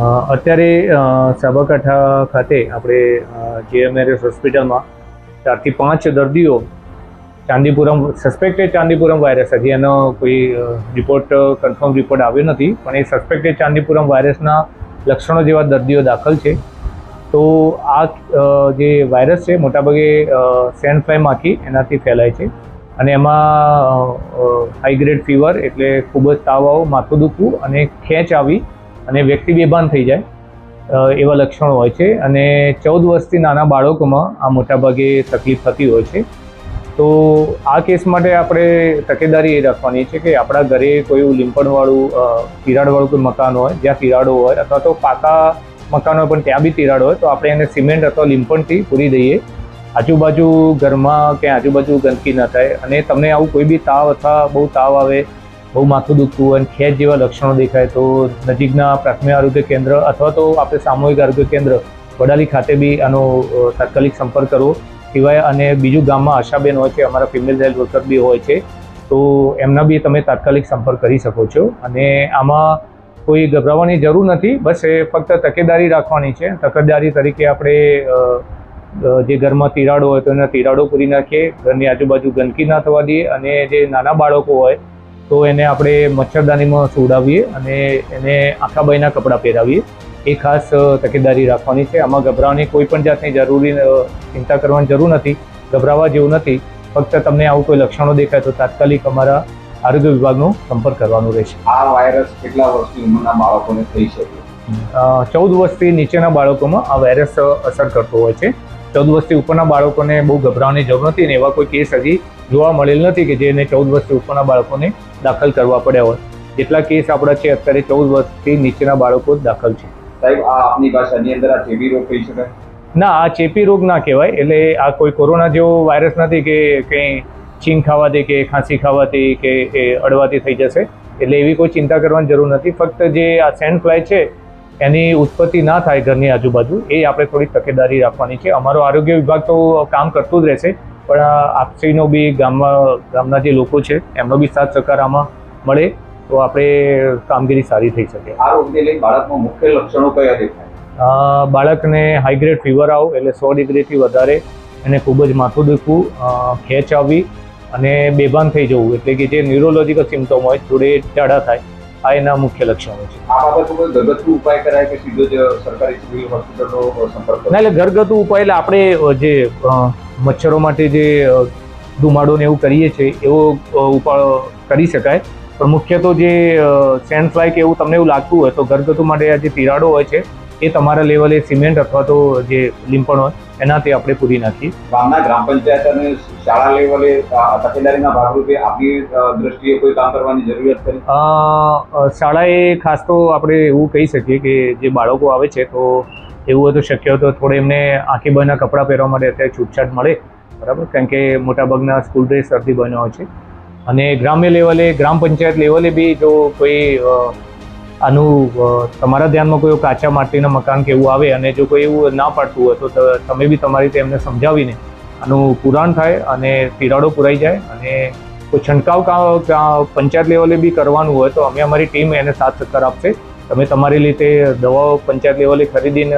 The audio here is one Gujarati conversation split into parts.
અત્યારે સાબરકાંઠા ખાતે આપણે જીએમએરએસ હોસ્પિટલમાં ચારથી પાંચ દર્દીઓ ચાંદીપુરમ સસ્પેક્ટેડ ચાંદીપુરમ વાયરસ હજી એનો કોઈ રિપોર્ટ કન્ફર્મ રિપોર્ટ આવ્યો નથી, પણ એ સસ્પેક્ટેડ ચાંદીપુરમ વાયરસના લક્ષણો જેવા દર્દીઓ દાખલ છે. તો આ જે વાયરસ છે, મોટાભાગે સેન્ડ ફ્લાય એનાથી ફેલાય છે. અને એમાં હાઈ ગ્રેડ ફીવર એટલે ખૂબ જ તાવ આવો, માથું દુખવું અને ખેંચ આવી અને વ્યક્તિ બેભાન થઈ જાય એવા લક્ષણો હોય છે. અને ચૌદ વર્ષથી નાના બાળકોમાં આ મોટાભાગે તકલીફ થતી હોય છે. તો આ કેસ માટે આપણે તકેદારી એ રાખવાની છે કે આપણા ઘરે કોઈ લીંપણવાળું તિરાડવાળું કોઈ મકાન હોય, જ્યાં તિરાડો હોય અથવા તો પાકા મકાન પણ ત્યાં બી તિરાડ હોય, તો આપણે એને સિમેન્ટ અથવા લીંપણથી પૂરી દઈએ. આજુબાજુ ઘરમાં કે આજુબાજુ ગંદકી ન થાય અને તમને આવું કોઈ બી તાવ અથવા બહુ તાવ આવે બહુ માથું દુખતું અને ખેંચ જેવા લક્ષણો દેખાય તો નજીકના પ્રાથમિક આરોગ્ય કેન્દ્ર અથવા તો આપણે સામૂહિક આરોગ્ય કેન્દ્ર વડાલી ખાતે બી આનો તાત્કાલિક સંપર્ક કરવો. સિવાય અને બીજું ગામમાં આશાબેન હોય છે, અમારા ફિમેલ હેલ્થ વર્કર બી હોય છે, તો એમના બી તમે તાત્કાલિક સંપર્ક કરી શકો છો. અને આમાં કોઈ ગભરાવાની જરૂર નથી, બસ એ ફક્ત તકેદારી રાખવાની છે. તકેદારી તરીકે આપણે જે ઘરમાં તિરાડો હોય તો એના તિરાડો પૂરી નાખીએ, ઘરની આજુબાજુ ગંદકી ના થવા દઈએ અને જે નાના બાળકો હોય તો એને આપણે મચ્છરદાનીમાં સુવડાવીએ અને એને આખા બાઈના કપડાં પહેરાવીએ. એ ખાસ તકેદારી રાખવાની છે. આમાં ગભરાવાની કોઈ પણ જાતની જરૂરી ચિંતા કરવાની જરૂર નથી. ગભરાવા જેવું નથી. ફક્ત તમને આવું કોઈ લક્ષણો દેખાય તો તાત્કાલિક અમારા આરોગ્ય વિભાગનો સંપર્ક કરવાનો રહેશે. આ વાયરસ કેટલા વર્ષની ઉંમરના બાળકોને થઈ શકે? ચૌદ વર્ષથી નીચેના બાળકોમાં આ વાયરસ અસર કરતો હોય છે. ચૌદ વર્ષથી ઉપરના બાળકોને બહુ ગભરાવાની જરૂર નથી અને એવા કોઈ કેસ હજી જોવા મળેલ નથી કે જેને ચૌદ વર્ષથી ઉપરના બાળકોને દાખલ કરવા પડ્યા હોય. જેટલા કેસ આપણા છે અત્યારે ચૌદ વર્ષથી નીચેના બાળકો જ દાખલ છે. સાહેબ આ આપની ભાષાની અંદર આ ચેપી રોગ કહી શકાય? ના આ ચેપી રોગ ના કહેવાય. એટલે આ કોઈ કોરોના જેવો વાયરસ નથી કે કંઈ છીંક ખાવાથી કે ખાંસી ખાવાથી કે એ અડવાથી થઈ જશે. એટલે એવી કોઈ ચિંતા કરવાની જરૂર નથી. ફક્ત જે આ સેન્ડ ફ્લાય છે એની ઉત્પત્તિ ના થાય ઘરની આજુબાજુ એ આપણે થોડી તકેદારી રાખવાની છે. અમારો આરોગ્ય વિભાગ તો કામ કરતું જ રહેશે પણ આપસીનો બી ગામમાં ગામના જે લોકો છે એમનો બી સાથ સહકાર આમાં મળે તો આપણે કામગીરી સારી થઈ શકે. આ રોગને લઈ બાળકમાં મુખ્ય લક્ષણો કયા દેખાય? બાળકને હાઈગ્રેડ ફીવર આવો એટલે સો ડિગ્રીથી વધારે એને ખૂબ જ માથું દુખવું ખેંચ આવવી અને બેભાન થઈ જવું એટલે કે જે ન્યુરોલોજીકલ સિમ્ટમ હોય થોડે ટાઢા થાય આ એના મુખ્ય લક્ષણો છે. આ બાબતે ઉપાય કરાય કે સીધો જ સરકારી સિવિલ હોસ્પિટલનો સંપર્ક કરો ના એટલે ઘરગથ્થુ ઉપાય એટલે આપણે જે મચ્છરો માટે જે ધુમાડો ને એવું કરીએ છીએ એવો ઉપાય કરી શકાય. પણ મુખ્ય તો જે સેન્ડ ફ્લાય કે એવું તમને એવું લાગતું હોય તો ઘરગથ્થુ માટે આ જે તિરાડો હોય છે એ તમારા લેવલે સિમેન્ટ અથવા તો જે લીંપણ હોય એનાથી આપણે પૂરી નાખીએ. ગામના ગ્રામ પંચાયત અને શાળા લેવલે તકેદારીના ભાગરૂપે આપની દ્રષ્ટિએ કોઈ કામ કરવાની જરૂરિયાત અ, શાળાએ ખાસ તો આપણે એવું કહી શકીએ કે જે બાળકો આવે છે તો એવું હતું શક્ય તો થોડે એમને આંખી બંધના કપડાં પહેરવા માટે અત્યારે છૂટછાટ મળે. બરાબર? કારણ કે મોટાભાગના સ્કૂલ ડ્રેસ અડધી બન્યો હોય છે. અને ગ્રામ્ય લેવલે ગ્રામ પંચાયત લેવલે બી જો કોઈ આનું તમારા ધ્યાનમાં કોઈ કાચા માટીના મકાન કે એવું આવે અને જો કોઈ એવું ના પાડતું હોય તો તમે બી તમારી રીતે એમને સમજાવીને આનું પુરાણ થાય અને તિરાડો પુરાઈ જાય અને કોઈ છંટકાવ પંચાયત લેવલે બી કરવાનું હોય તો અમે અમારી ટીમ એને સાથ સહકાર આપશે. તમે તમારી રીતે દવાઓ પંચાયત લેવલે ખરીદીને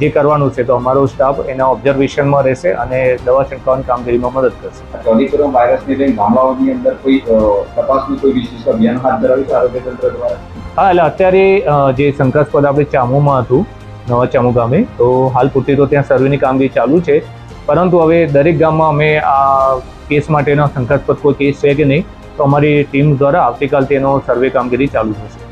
જે કરવાનું છે તો અમારો સ્ટાફ એના ઓબ્ઝર્વેશનમાં રહેશે અને દવા છંટકાવની કામગીરીમાં મદદ કરશે. વાયરસને લઈને ગામડાઓની અંદર કોઈ તપાસનું કોઈ વિશેષ અભિયાન હાથ ધરાવ્યું છે આરોગ્ય તંત્ર દ્વારા? હા, એટલે અત્યારે જે શંકાસ્પદ આપણે ચામુમાં હતું, નવા ચામુ ગામે, તો હાલ પૂરતી તો ત્યાં સર્વેની કામગીરી ચાલુ છે. પરંતુ હવે દરેક ગામમાં અમે આ કેસ માટેનો શંકાસ્પદ કોઈ કેસ છે કે નહીં, તો અમારી ટીમ દ્વારા આવતીકાલથી એનો સર્વે કામગીરી ચાલુ થશે.